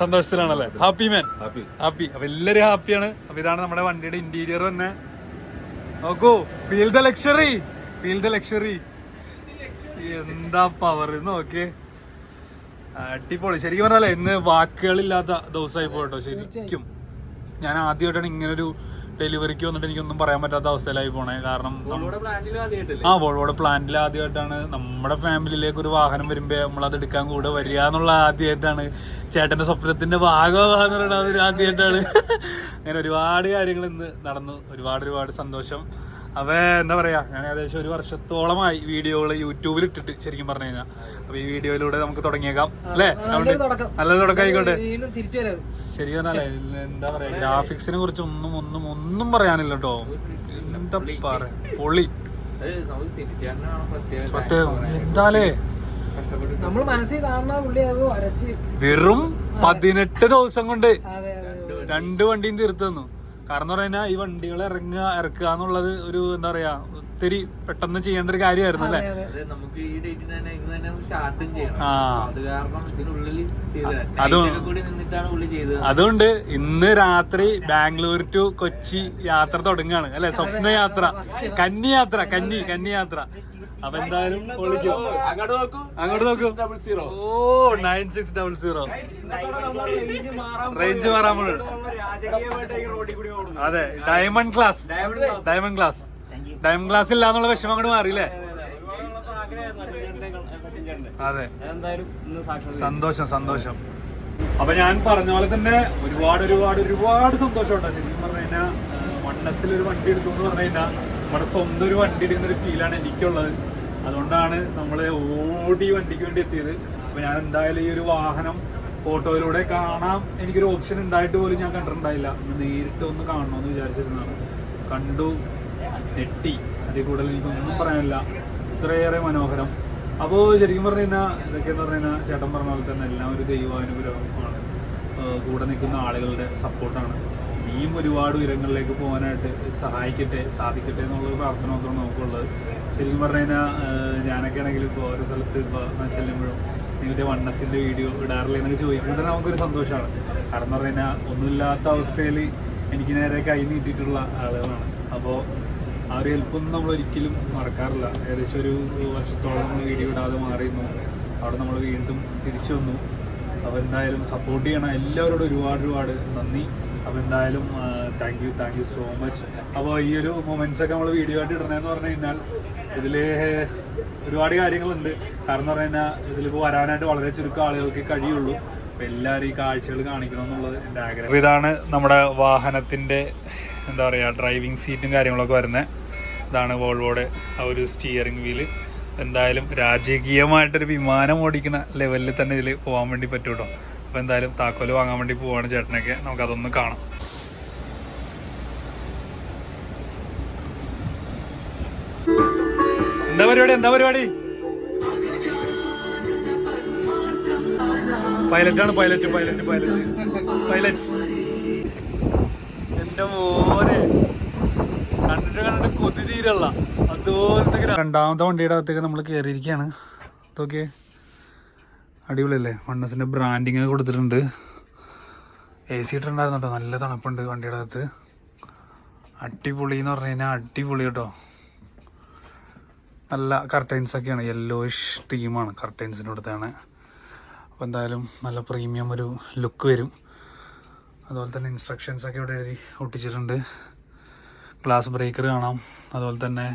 സന്തോഷത്തിലാണല്ലേ? ഹാപ്പി മാൻ ഹാപ്പി ഹാപ്പി അപ്പൊ എല്ലാരും ഹാപ്പിയാണ് അപ്പൊ ഇതാണ് നമ്മുടെ വണ്ടിയുടെ ഇന്റീരിയർ തന്നെ. നോക്കൂ feel the luxury feel the luxury എന്താ പവർ നോക്കേ അടിപൊളി. ശരിക്കും പറഞ്ഞാലേ ഇന്ന് വാക്കുകളില്ലാത്ത ദിവസമായി പോയിട്ടോ ശരിക്കും. ഞാൻ ആദ്യമായിട്ടാണ് ഇങ്ങനൊരു ഡെലിവറിക്ക് വന്നിട്ട് എനിക്കൊന്നും പറയാൻ പറ്റാത്ത അവസ്ഥയിലായി പോണേ. കാരണം ആ വോൾവോടെ പ്ലാന്റിൽ ആദ്യമായിട്ടാണ് നമ്മുടെ ഫാമിലിയിലേക്ക് ഒരു വാഹനം വരുമ്പോ നമ്മളത് എടുക്കാൻ കൂടെ വരിക എന്നുള്ള ആദ്യമായിട്ടാണ് ചേട്ടന്റെ സ്വപ്നത്തിന്റെ ഭാഗമാകാന്ന് പറയുന്നത് ആദ്യമായിട്ടാണ് അങ്ങനെ ഒരുപാട് കാര്യങ്ങൾ ഇന്ന് നടന്നു. ഒരുപാട് ഒരുപാട് സന്തോഷം. അവ എന്താ പറയാ ഞാൻ ഏകദേശം ഒരു വർഷത്തോളമായി വീഡിയോകൾ യൂട്യൂബിൽ ഇട്ടിട്ട് ശരിക്കും പറഞ്ഞു കഴിഞ്ഞാൽ അപ്പൊ ഈ വീഡിയോയിലൂടെ നമുക്ക് തുടങ്ങിയേക്കാം. അല്ലേ? നല്ല തുടക്കം. ആയിക്കോട്ടെ. ശരി പറഞ്ഞാലേ എന്താ പറയാ ഗ്രാഫിക്സിനെ കുറിച്ച് ഒന്നും ഒന്നും ഒന്നും പറയാനില്ല കേട്ടോ എന്താ പറയാ പൊളി. പ്രത്യേകം എന്താലേ? നമ്മൾ മനസ്സിൽ കാണുന്ന പുള്ളി അത് വരച്ച്. വെറും പതിനെട്ട് ദിവസം കൊണ്ട് രണ്ട് വണ്ടിയും തീർത്തു തന്നു. കാരണം എന്ന് പറഞ്ഞാൽ ഈ വണ്ടികൾ ഇറങ്ങുക ഇറക്കുക എന്നുള്ളത് ഒരു എന്താ പറയാ ഒത്തിരി പെട്ടെന്ന് ചെയ്യേണ്ട ഒരു കാര്യമായിരുന്നു അല്ലേ? അതെ നമുക്ക് ഈ ഡേറ്റിന് തന്നെ ഇന്ന് തന്നെ സ്റ്റാർട്ടും ചെയ്യണം. അത് കാരണം ഇതിനുള്ളിൽ അത് കൂടി നിന്നിട്ടാണ് പുള്ളി ചെയ്തത്. അതുകൊണ്ട് ഇന്ന് രാത്രി ബാംഗ്ലൂർ ടു കൊച്ചി യാത്ര തുടങ്ങുകയാണ്. അല്ലെ? സ്വപ്ന യാത്ര. കന്നി യാത്ര കന്നി കന്നി യാത്ര. അപ്പൊ എന്തായാലും അങ്ങോട്ട് നോക്കൂ. അങ്ങോട്ട് നോക്കൂ. Double zero O nine six double zero range മാറാൻ പോലും അതെ diamond class diamond class diamond class ഇല്ല എന്നുള്ള വിഷമം അങ്ങോട്ട് മാറിയില്ലേ? അതെ സന്തോഷം സന്തോഷം. അപ്പൊ ഞാൻ പറഞ്ഞ പോലെ തന്നെ ഒരുപാട് ഒരുപാട് ഒരുപാട് സന്തോഷമുണ്ട്. ശരിക്കും പറഞ്ഞു കഴിഞ്ഞാൽ മണ്ണസിൽ ഒരു വണ്ടി എടുത്തു എന്ന് പറഞ്ഞു കഴിഞ്ഞാൽ നമ്മുടെ സ്വന്തം ഒരു വണ്ടി എടുക്കുന്ന ഒരു ഫീലാണ് എനിക്കുള്ളത്. അതുകൊണ്ടാണ് നമ്മൾ ഓടി വണ്ടിക്ക് വേണ്ടി എത്തിയത്. അപ്പൊ ഞാൻ എന്തായാലും ഈ ഒരു വാഹനം ഫോട്ടോയിലൂടെ കാണാം. എനിക്കൊരു ഓപ്ഷൻ ഉണ്ടായിട്ട് പോലും ഞാൻ കണ്ടിട്ടുണ്ടായില്ല. നേരിട്ട് ഒന്ന് കാണണമെന്ന് വിചാരിച്ചിരുന്നതാണ്. കണ്ടു ഞെട്ടി അതിൽ കൂടുതൽ എനിക്കൊന്നും പറയാനില്ല. ഇത്രയേറെ മനോഹരം. അപ്പോൾ ശരിക്കും പറഞ്ഞു കഴിഞ്ഞാൽ ഇതൊക്കെയെന്ന് പറഞ്ഞു കഴിഞ്ഞാൽ ചേട്ടൻ പറഞ്ഞ പോലെ തന്നെ എല്ലാം ഒരു ദൈവാനുഗ്രഹമാണ്. കൂടെ നിൽക്കുന്ന ആളുകളുടെ സപ്പോർട്ടാണ്. ഇനിയും ഒരുപാട് ഉയരങ്ങളിലേക്ക് പോകാനായിട്ട് സഹായിക്കട്ടെ സാധിക്കട്ടെ എന്നുള്ളൊരു പ്രാർത്ഥന മാത്രമാണ് നമുക്കുള്ളത്. ശരിക്കും പറഞ്ഞു കഴിഞ്ഞാൽ ഞാനൊക്കെ ആണെങ്കിൽ ഇപ്പോൾ ഓരോ സ്ഥലത്ത് ഇപ്പോൾ ചെല്ലുമ്പോഴും നിങ്ങളുടെ വണ്ണസിന്റെ വീഡിയോ ഇടാറില്ല എന്നൊക്കെ ചോദിക്കുമ്പോൾ തന്നെ നമുക്കൊരു സന്തോഷമാണ്. കാരണം എന്ന് പറഞ്ഞു കഴിഞ്ഞാൽ ഒന്നുമില്ലാത്ത അവസ്ഥയിൽ എനിക്ക് നേരെ കൈ നീട്ടിയിട്ടുള്ള ആളുകളാണ്. അപ്പോൾ ആ ഒരു ഹെൽപ്പൊന്നും നമ്മൾ ഒരിക്കലും മറക്കാറില്ല. ഏകദേശം ഒരു വർഷത്തോളം നമ്മൾ വീഡിയോ ഇടാതെ മാറിയിരുന്നു. അവിടെ നമ്മൾ വീണ്ടും തിരിച്ചു വന്നു. അപ്പോൾ എന്തായാലും സപ്പോർട്ട് ചെയ്യണം എല്ലാവരോടും ഒരുപാട് ഒരുപാട് നന്ദി. അപ്പോൾ എന്തായാലും thank you thank you so much അപ്പോൾ ഈ ഒരു ഒക്കെ നമ്മൾ വീഡിയോ ആയിട്ട് ഇടണമെന്ന് പറഞ്ഞു കഴിഞ്ഞാൽ ഇതിൽ ഒരുപാട് കാര്യങ്ങളുണ്ട്. കാരണം എന്ന് പറഞ്ഞു കഴിഞ്ഞാൽ ഇതിലിപ്പോൾ വരാനായിട്ട് വളരെ ചുരുക്കം ആളുകൾക്ക് കഴിയുള്ളൂ. അപ്പോൾ എല്ലാവരും ഈ കാഴ്ചകൾ കാണിക്കണം എന്നുള്ളത് എന്റെ ആഗ്രഹം. ഇതാണ് നമ്മുടെ വാഹനത്തിന്റെ എന്താ പറയുക ഡ്രൈവിംഗ് സീറ്റും കാര്യങ്ങളൊക്കെ വരുന്നത് ഇതാണ് വോൾവോയുടെ ആ ഒരു സ്റ്റിയറിംഗ് വീൽ എന്തായാലും രാജകീയമായിട്ടൊരു വിമാനം ഓടിക്കുന്ന ലെവലിൽ തന്നെ ഇതിൽ പോകാൻ വേണ്ടി പറ്റും കേട്ടോ അപ്പോൾ എന്തായാലും താക്കോൽ വാങ്ങാൻ വേണ്ടി പോവാണ് ചേട്ടനൊക്കെ. നമുക്കതൊന്ന് കാണാം. എന്താ പരിപാടി? എന്താ പരിപാടി? പൈലറ്റാണ് പൈലറ്റ് പൈലറ്റ് പൈലറ്റ് പൈലറ്റ് എന്റെ മോനെ. കണ്ടിട്ട് കണ്ടിട്ട് കൊതി തീരല്ല. അതുപോലത്തെ രണ്ടാമത്തെ വണ്ടിയുടെ അകത്തേക്ക് നമ്മൾ കയറിയിരിക്കുകയാണ് ഇതൊക്കെ അടിപൊളിയല്ലേ? വണ്ണസിന്റെ ബ്രാൻഡിങ് കൊടുത്തിട്ടുണ്ട്. എ സി ഇട്ടുണ്ടായിരുന്നു കേട്ടോ. നല്ല തണുപ്പുണ്ട് വണ്ടിയുടെ അകത്ത്. അടിപൊളി എന്ന് പറഞ്ഞു കഴിഞ്ഞാൽ അടിപൊളി കേട്ടോ. നല്ല കർട്ടൈൻസ് ഒക്കെയാണ്. യെല്ലോയിഷ് തീമാണ് കർട്ടൈൻസിന്റെ അടുത്താണ്. അപ്പോൾ എന്തായാലും നല്ല പ്രീമിയം ഒരു ലുക്ക് വരും. അതുപോലെ തന്നെ ഇൻസ്ട്രക്ഷൻസ് ഒക്കെ ഇവിടെ എഴുതി ഒട്ടിച്ചിട്ടുണ്ട്. ഗ്ലാസ് ബ്രേക്കർ കാണാം. അതുപോലെ തന്നെ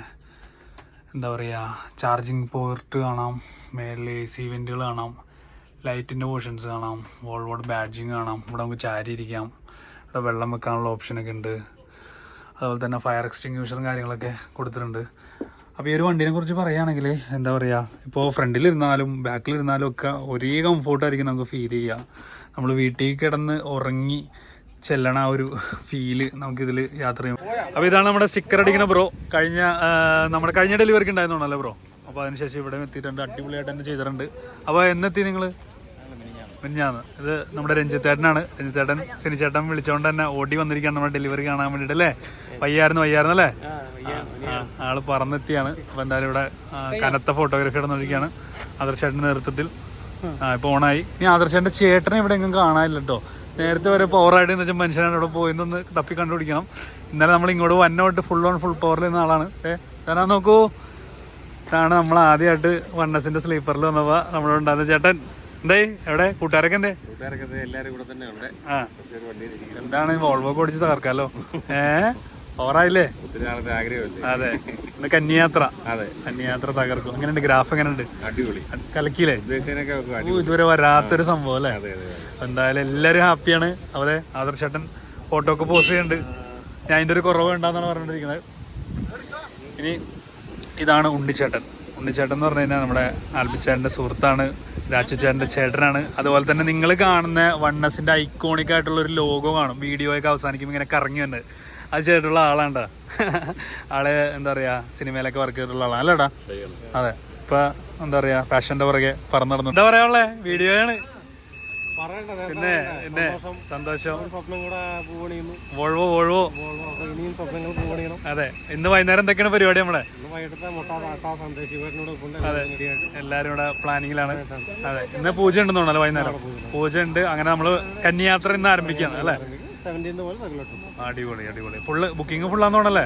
എന്താ പറയുക ചാർജിങ് പോർട്ട് കാണാം. മേളിൽ എ സി വെന്റുകൾ കാണാം. ലൈറ്റിന്റെ പോർഷൻസ് കാണാം. വോൾവോഡ് ബാഡ്ജിങ് കാണാം. ഇവിടെ നമുക്ക് ചാരി ഇരിക്കാം ഇവിടെ വെള്ളം വെക്കാനുള്ള ഓപ്ഷനൊക്കെ ഉണ്ട്. അതുപോലെ തന്നെ ഫയർ എക്സ്റ്റിങ്യൂഷറും കാര്യങ്ങളൊക്കെ കൊടുത്തിട്ടുണ്ട്. അപ്പോൾ ഈ ഒരു വണ്ടിനെ കുറിച്ച് പറയുകയാണെങ്കിൽ എന്താ പറയുക ഇപ്പോൾ ഫ്രണ്ടിലിരുന്നാലും ബാക്കിലിരുന്നാലും ഒക്കെ ഒരേ കംഫോർട്ടായിരിക്കും നമുക്ക് ഫീൽ ചെയ്യുക നമ്മൾ വീട്ടിൽ കിടന്ന് ഉറങ്ങി ചെല്ലണ ആ ഒരു ഫീൽ നമുക്കിതിൽ യാത്ര ചെയ്യും അപ്പോൾ ഇതാണ് നമ്മുടെ സ്റ്റിക്കർ അടിക്കുന്ന ബ്രോ കഴിഞ്ഞ നമ്മുടെ കഴിഞ്ഞ ഡെലിവറിക്ക് ഉണ്ടായിരുന്നുണ്ടല്ലോ ബ്രോ അപ്പോൾ അതിനുശേഷം ഇവിടെ എത്തിയിട്ടുണ്ട്. അടിപൊളിയായിട്ട് തന്നെ ചെയ്തിട്ടുണ്ട്. അപ്പോൾ എന്നെത്തി നിങ്ങൾ മിഞ്ഞാന്ന് ഇത് നമ്മുടെ രഞ്ജിത്തേട്ടനാണ്. രഞ്ജിത്തേട്ടൻ സിനിച്ചേട്ടൻ വിളിച്ചുകൊണ്ട് തന്നെ ഓടി വന്നിരിക്കുകയാണ് നമ്മുടെ ഡെലിവറി കാണാൻ വേണ്ടിയിട്ട് അല്ലേ? വയ്യായിരുന്നു വയ്യായിരുന്നു അല്ലേ? ആൾ പറന്നെത്തിയാണ്. അപ്പോൾ എന്തായാലും ഇവിടെ കനത്ത ഫോട്ടോഗ്രാഫി നടന്നിരിക്കുകയാണ് ആദർശേട്ടന്റെ നേതൃത്വത്തിൽ. ആ ഇപ്പൊ ഓണായി. ഇനി ആദർശന്റെ ചേട്ടനെ ഇവിടെ എങ്ങും കാണാനില്ല കേട്ടോ നേരത്തെ വരെ പവറായിട്ട് എന്ന് വെച്ചാൽ മനുഷ്യനാണ് ഇവിടെ പോയിന്നൊന്ന് തപ്പി കണ്ടുപിടിക്കണം. ഇന്നലെ നമ്മൾ ഇങ്ങോട്ട് വന്നോട്ട് ഫുൾ ഓൺ ഫുൾ പവറിൽ നിന്ന ആളാണ്. ഏ തരാൻ നോക്കൂ? ഇതാണ് നമ്മൾ ആദ്യമായിട്ട് വണ്ണസിന്റെ സ്ലീപ്പറിൽ വന്നപ്പോ നമ്മളുണ്ടാകുന്ന ചേട്ടൻ. എന്തേ എവിടെ? കൂട്ടുകാരൊക്കെ എന്തേ? കൂട്ടുകാരൊക്കെ എല്ലാരും കൂടെ തന്നെ ഉണ്ട് ആ. എന്താണ് വോൾവോ ഓടിച്ച് തകർക്കാലോ? ഏ? ഓറായില്ലേ? ഒത്തിരി നാളത്തെ ആഗ്രഹമല്ലേ? അതെ. ഇന്ന് കന്യാത്ര. അതെ. കന്യാത്ര തകർക്കും. എങ്ങനെയുണ്ട്? ഗ്രാഫ് എങ്ങനെയുണ്ട്? അടിപൊളി. കലക്കിയില്ലേ? ഇതുവരെ വരാത്തൊരു സംഭവം അല്ലേ? എന്തായാലും എല്ലാരും ഹാപ്പിയാണ്. അവരെ ആദർശേട്ടൻ ഫോട്ടോ ഒക്കെ പോസ്റ്റ് ചെയ്യുന്നുണ്ട്. ഞാൻ അതിന്റെ ഒരു കുറവ് ഉണ്ടാന്നാണ് പറഞ്ഞിരിക്കുന്നത് ഇനി ഇതാണ് ഉണ്ണിച്ചേട്ടൻ. ഉണ്ണിച്ചേട്ടൻ എന്ന് പറഞ്ഞു കഴിഞ്ഞാൽ നമ്മുടെ ആൽബിച്ചേട്ടന്റെ സുഹൃത്താണ് രാജുചേട്ടന്റെ ചേട്ടനാണ്. അതുപോലെ തന്നെ നിങ്ങൾ കാണുന്ന വണ്ണസിന്റെ ഐക്കോണിക് ആയിട്ടുള്ള ഒരു ലോഗോ കാണും. വീഡിയോയൊക്കെ അവസാനിക്കുമ്പോൾ ഇങ്ങനെ കറങ്ങി വന്നത് അത് ചെയ്തിട്ടുള്ള ആളാണ്ടാ. ആളെ എന്താ പറയുക സിനിമയിലൊക്കെ വർക്ക് ചെയ്തിട്ടുള്ള ആളാണ് അല്ലേടാ അതെ. ഇപ്പൊ എന്താ പറയാ ഫാഷന്റെ പുറകെ പറന്നു നടന്നു. എന്താ വീഡിയോ ആണ് പിന്നെ പിന്നെ സന്തോഷം. Volvo Volvo. അതെ. ഇന്ന് വൈകുന്നേരം എന്തൊക്കെയാണ് പരിപാടി നമ്മളെ? അതെ. എല്ലാരും ഇവിടെ പ്ലാനിങ്ങിലാണ് അതെ. ഇന്ന് പൂജ ഉണ്ടെന്ന് തോന്നല്ലോ വൈകുന്നേരം? പൂജ ഉണ്ട്. അങ്ങനെ നമ്മൾ കന്യാത്ര ഇന്ന് ആരംഭിക്കുകയാണ്. അല്ലേ? അടിപൊളി അടിപൊളി. ഫുള്ള് ബുക്കിംഗ് ഫുൾ തോന്നല്ലേ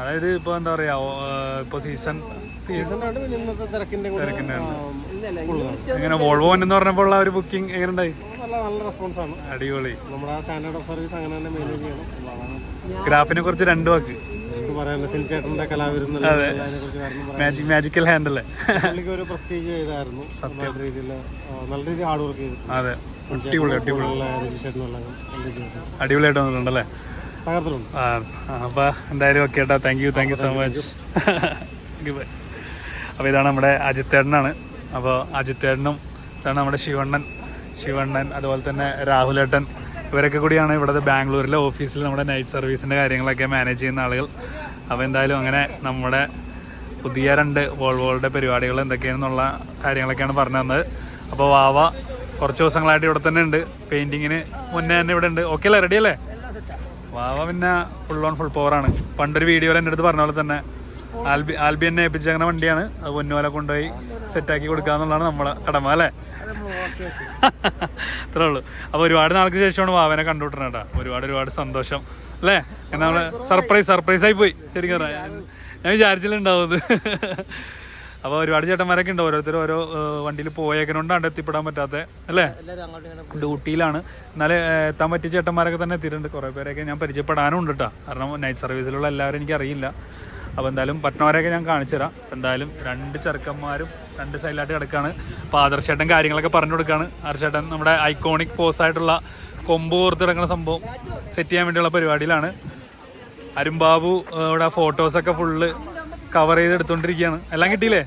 അതായത് ഇപ്പൊ എന്താ പറയാ ഇപ്പൊ സീസൺ ഇങ്ങനെ വോൾവോ എന്ന് പറഞ്ഞപ്പോൾ ഉള്ള ഒരു ബുക്കിംഗ് എങ്ങനെ ഉണ്ടായി നല്ല റെസ്പോൺസ് ആണ്. അടിപൊളി. നമ്മുടെ ആ സ്റ്റാൻഡേർഡ് ഓഫ് സർവീസ് അങ്ങനെ തന്നെ മെയിന്റെയിൻ ചെയ്യണം. ഗ്രാഫിനെ കുറിച്ച് രണ്ട് വാക്ക്. മാജിക് മാജിക്കൽ ഹാൻഡ് അല്ലേ? ഒരു പ്രസ്റ്റീജ് ചെയ്തായിരുന്നു. നല്ല രീതിയിൽ നല്ല രീതിയിൽ ഹാർഡ് വർക്ക് ചെയ്തു അതെ. അടിപൊളി അടിപൊളി. അടിപൊളിയായിട്ട് വന്നിട്ടുണ്ടല്ലേ? ആ അപ്പോൾ എന്തായാലും ഓക്കെ ഏട്ടാ thank you thank you so much അപ്പോൾ ഇതാണ് നമ്മുടെ അജിത്തേട്ടനാണ്. അപ്പോൾ അജിത്തേട്ടനും ഇതാണ് നമ്മുടെ ശിവണ്ണൻ. ശിവണ്ണൻ അതുപോലെ തന്നെ രാഹുലേട്ടൻ. ഇവരൊക്കെ കൂടിയാണ് ഇവിടുത്തെ ബാംഗ്ലൂരിലെ ഓഫീസിൽ നമ്മുടെ നൈറ്റ് സർവീസിന്റെ കാര്യങ്ങളൊക്കെ മാനേജ് ചെയ്യുന്ന ആളുകൾ. അപ്പോൾ എന്തായാലും അങ്ങനെ നമ്മുടെ പുതിയ രണ്ട് വോൾവോളുടെ പരിപാടികൾ എന്തൊക്കെയാണെന്നുള്ള കാര്യങ്ങളൊക്കെയാണ് പറഞ്ഞു തന്നത്. അപ്പോൾ വാവ കുറച്ച് ദിവസങ്ങളായിട്ട് ഇവിടെ തന്നെ ഉണ്ട്. പെയിന്റിങ്ങിന് മുന്നേ തന്നെ ഇവിടെ ഉണ്ട്. ഓക്കെ അല്ലേ? റെഡി അല്ലേ? വാവ പിന്നെ ഫുൾ ഓൺ ഫുൾ പവറാണ് പണ്ടൊരു വീഡിയോയിൽ എന്റെ അടുത്ത് പറഞ്ഞ പോലെ തന്നെ ആൽബി ആൽബി എന്നെ ഏൽപ്പിച്ചേക്കുന്ന വണ്ടിയാണ്. അത് പൊന്നുപോലെ കൊണ്ടുപോയി സെറ്റാക്കി കൊടുക്കുക എന്നുള്ളതാണ് നമ്മളെ കടമ അല്ലേ? അത്രേ ഉള്ളൂ. അപ്പോൾ ഒരുപാട് നാൾക്ക് ശേഷമാണ് വാവനെ കണ്ടുവിട്ടണം കേട്ടോ. ഒരുപാട് ഒരുപാട് സന്തോഷം അല്ലേ? നമ്മൾ സർപ്രൈസ് സർപ്രൈസ് ആയി പോയി. ശരിക്കും ഞാൻ ഞാൻ വിചാരിച്ചിട്ടുണ്ടാവും അപ്പോൾ ഒരുപാട് ചേട്ടന്മാരൊക്കെ ഉണ്ട്. ഓരോരുത്തർ ഓരോ വണ്ടിയിൽ പോയേക്കനോണ്ടാണ് എത്തിപ്പെടാൻ പറ്റാത്ത അല്ലേ? ഡ്യൂട്ടിയിലാണ്. എന്നാലും എത്താൻ പറ്റിയ ചേട്ടന്മാരൊക്കെ തന്നെ എത്തിയിട്ടുണ്ട്. കുറേ പേരൊക്കെ ഞാൻ പരിചയപ്പെടാനും ഉണ്ട് കേട്ടോ കാരണം നൈറ്റ് സർവീസിലുള്ള എല്ലാവരും എനിക്ക് അറിയില്ല. അപ്പോൾ എന്തായാലും പറ്റുന്നവരെയൊക്കെ ഞാൻ കാണിച്ചുതരാം. എന്തായാലും രണ്ട് ചെറുക്കന്മാരും രണ്ട് സൈഡിലായിട്ട് കിടക്കുകയാണ് അപ്പോൾ ആദർശേട്ടൻ കാര്യങ്ങളൊക്കെ പറഞ്ഞു കൊടുക്കുകയാണ് ആദർശേട്ടൻ നമ്മുടെ ഐക്കോണിക് പോസ് ആയിട്ടുള്ള കൊമ്പ് ഓർത്ത് കിടക്കുന്ന സംഭവം സെറ്റ് ചെയ്യാൻ വേണ്ടിയുള്ള പരിപാടിയിലാണ്. അരുംബാബു ഇവിടെ ഫോട്ടോസൊക്കെ ഫുള്ള് കവർ ചെയ്ത് എടുത്തോണ്ടിരിക്കുകയാണ് എല്ലാം കിട്ടിയില്ലേ?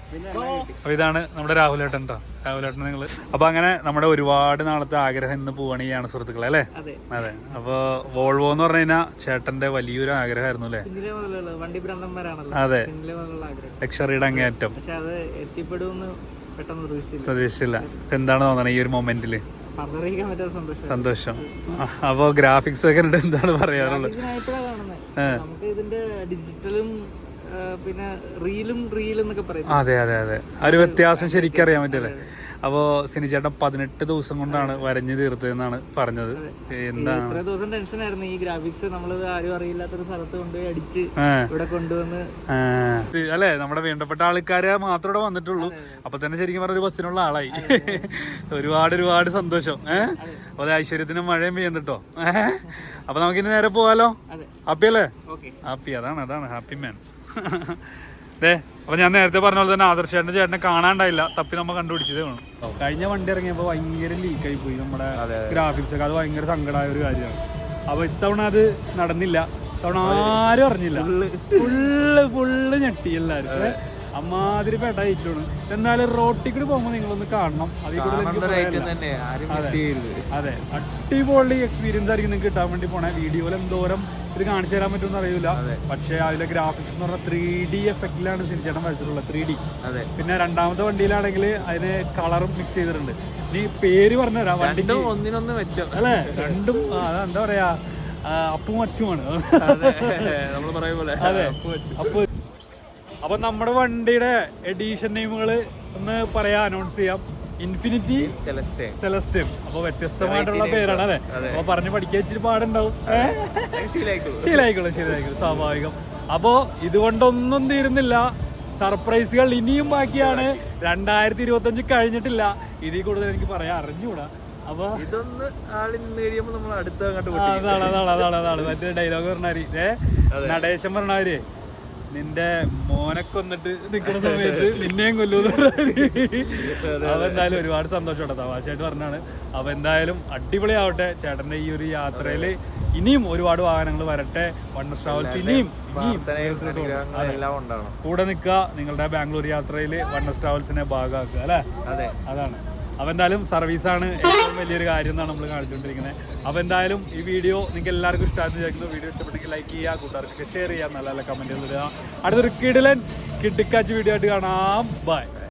അപ്പൊ ഇതാണ് നമ്മുടെ രാഹുലേട്ടൻ കേട്ടോ രാഹുലേട്ടൻ നിങ്ങൾ അപ്പൊ അങ്ങനെ നമ്മുടെ ഒരുപാട് നാളത്തെ ആഗ്രഹം ഇന്ന് പോവണിയാണ് സുഹൃത്തുക്കളെ അല്ലേ? അതെ. അതെ. അപ്പൊ വോൾവോ എന്ന് പറഞ്ഞു കഴിഞ്ഞാൽ ചേട്ടന്റെ വലിയൊരു ആഗ്രഹമായിരുന്നു അല്ലേ? അതെ. ലക്ഷറിയുടെ അങ്ങേയറ്റം. പക്ഷെ അത് എത്തിപ്പെടുമെന്ന് പെട്ടെന്ന് പ്രതീക്ഷിച്ചില്ല. എന്താണ് തോന്നണേ ഈ ഒരു മൊമെന്റിൽ? സന്തോഷം. സന്തോഷം. അപ്പോൾ ഗ്രാഫിക്സ് ഒക്കെ എന്താണ് പറയാറുള്ളത്? ഡിജിറ്റലും പിന്നെ റീലും എന്നൊക്കെ പറയുന്നത്. അതെ അതെ അതെ. ആ ഒരു വ്യത്യാസം ശരിക്കും അറിയാൻ പറ്റില്ലേ? അപ്പോൾ സിനിചേട്ടൻ പതിനെട്ട് ദിവസം കൊണ്ടാണ് വരഞ്ഞു തീർത്തതെന്നാണ് പറഞ്ഞത്. എന്താണ് ഇത്ര ദിവസം ടെൻഷൻ ആയിരുന്നു. ഈ ഗ്രാഫിക്സ് നമ്മൾ ആരും അറിയില്ലാത്തൊരു സ്ഥലത്ത് കൊണ്ടുപോയി അടിച്ച് ഇവിടെ കൊണ്ടുവന്ന് അല്ലേ? നമ്മുടെ വേണ്ടപ്പെട്ട ആൾക്കാരെ മാത്രം ഇവിടെ വന്നിട്ടുള്ളൂ. അപ്പൊ തന്നെ ശരിക്കും പറഞ്ഞ ഒരു ബസ്സിനുള്ള ആളായി. ഒരുപാട് ഒരുപാട് സന്തോഷം. ഏഹ് അതെ. ഐശ്വര്യത്തിനും മഴയും പെയ്യണ്ട കേട്ടോ ഏഹ് അപ്പൊ നമുക്കിനി നേരെ പോവാലോ. ഹാപ്പി അല്ലേ? ഹാപ്പി. അതാണ് അതാണ്. ഹാപ്പി മാൻ. ദേ അപ്പൊ ഞാൻ നേരത്തെ പറഞ്ഞ പോലെ തന്നെ ആദർശേട്ടന്റെ ചേട്ടനെ കാണാണ്ടായില്ല. തപ്പി നമ്മ കണ്ടുപിടിച്ചതേ വേണം കഴിഞ്ഞ വണ്ടി ഇറങ്ങിയപ്പോ ഭയങ്കര ലീക്കായി പോയി. നമ്മുടെ ഗ്രാഫിക്സ് ഒക്കെ. അത് ഭയങ്കര സങ്കടമായ ഒരു കാര്യമാണ്. അപ്പൊ ഇത്തവണ അത് നടന്നില്ല. ഇത്തവണ ആരും അറിഞ്ഞില്ല. ഫുള്ള്. ഫുള്ള് ഞെട്ടി എല്ലാരും. അമ്മാതിരി പെട്ടായിട്ടാണ് എന്നാലും റോട്ടിൽ കൂടി പോകുമ്പോൾ നിങ്ങളൊന്ന് കാണണം. അതിൽ കൂടുതൽ അതെ. അടിപൊളി എക്സ്പീരിയൻസ് ആയിരിക്കും നിങ്ങൾക്ക് കിട്ടാൻ വേണ്ടി പോണേ. വീഡിയോയിൽ എന്തോരം ഇത് കാണിച്ചു തരാൻ പറ്റുമെന്ന് അറിയില്ല. പക്ഷെ അതിലെ ഗ്രാഫിക്സ് എന്ന് പറഞ്ഞാൽ ത്രീ ഡി എഫക്റ്റിലാണ് സിനിച്ചേട്ടൻ വരച്ചിട്ടുള്ളത് ത്രീ ഡി അതെ. പിന്നെ രണ്ടാമത്തെ വണ്ടിയിലാണെങ്കിൽ അതിന് കളറും മിക്സ് ചെയ്തിട്ടുണ്ട്. നീ പേര് പറഞ്ഞുതരാം വണ്ടി ഒന്നിനൊന്ന് വെച്ചോ അല്ലേ? രണ്ടും എന്താ പറയാ അപ്പും അച്ചുമാണ്. അതെ. അപ്പൊ അപ്പൊ നമ്മുടെ വണ്ടിയുടെ എഡീഷൻ നെയിമുകൾ ഒന്ന് പറയാ അനൗൺസ് ചെയ്യാം. ഇൻഫിനിറ്റി സെലസ്റ്റേ അപ്പൊ വ്യത്യസ്തമായിട്ടുള്ള പേരാണ് അല്ലെ? അപ്പൊ പറഞ്ഞു പഠിക്കാൻ ഇച്ചിരി പാടുണ്ടാവും. ശീലായിക്കോളൂ. ശീലായിക്കോളൂ സ്വാഭാവികം. അപ്പോ ഇതുകൊണ്ടൊന്നും തീരുന്നില്ല. സർപ്രൈസുകൾ ഇനിയും ബാക്കിയാണ്. രണ്ടായിരത്തി ഇരുപത്തി അഞ്ച് കഴിഞ്ഞിട്ടില്ല. ഇതിൽ കൂടുതൽ എനിക്ക് പറയാൻ അറിഞ്ഞൂടാ അപ്പൊ ഇതൊന്ന് ആളിൽ നിന്ന് കഴിയുമ്പോൾ നമ്മൾ അടുത്ത അതാണ് അതാണ് അതാണ് അതാണ്. മറ്റേ ഡയലോഗ് പറഞ്ഞാരി. ഏ? നടേശൻ പറഞ്ഞാര് നിന്റെ മോനെ കൊന്നിട്ട് നിൽക്കുന്ന സമയത്ത് നിന്നെയും കൊല്ലൂന്ന് അപ്പൊ എന്തായാലും ഒരുപാട് സന്തോഷമുണ്ട്. തമാശയായിട്ട് പറഞ്ഞാണ്. അപ്പൊ എന്തായാലും അടിപൊളിയാവട്ടെ. ചേട്ടന്റെ ഈ ഒരു യാത്രയിൽ ഇനിയും ഒരുപാട് വാഹനങ്ങൾ വരട്ടെ. വണ്ടർ ട്രാവൽസ് ഇനിയും കൂടെ നിൽക്കുക. നിങ്ങളുടെ ബാംഗ്ലൂർ യാത്രയിൽ വണ്ടർ ട്രാവൽസിനെ ഭാഗമാക്കുക അല്ലേ? അതെ. അതാണ്. അപ്പോൾ എന്തായാലും സർവീസാണ് ഏറ്റവും വലിയൊരു കാര്യം എന്നാണ് നമ്മൾ കാണിച്ചുകൊണ്ടിരിക്കുന്നത് അപ്പോൾ എന്തായാലും ഈ വീഡിയോ നിങ്ങൾക്ക് എല്ലാവർക്കും ഇഷ്ടമാണെന്ന് വിചാരിക്കുന്നു. വീഡിയോ ഇഷ്ടപ്പെട്ടെങ്കിൽ ലൈക്ക് ചെയ്യുക കൂട്ടുകാർക്ക് ഷെയർ ചെയ്യുക നല്ല നല്ല കമന്റുകൾ ഇടുക. അടുത്തൊരു കിടിലൻ കിട്ടിക്കാച്ച് വീഡിയോ ആയിട്ട് കാണാം. ബൈ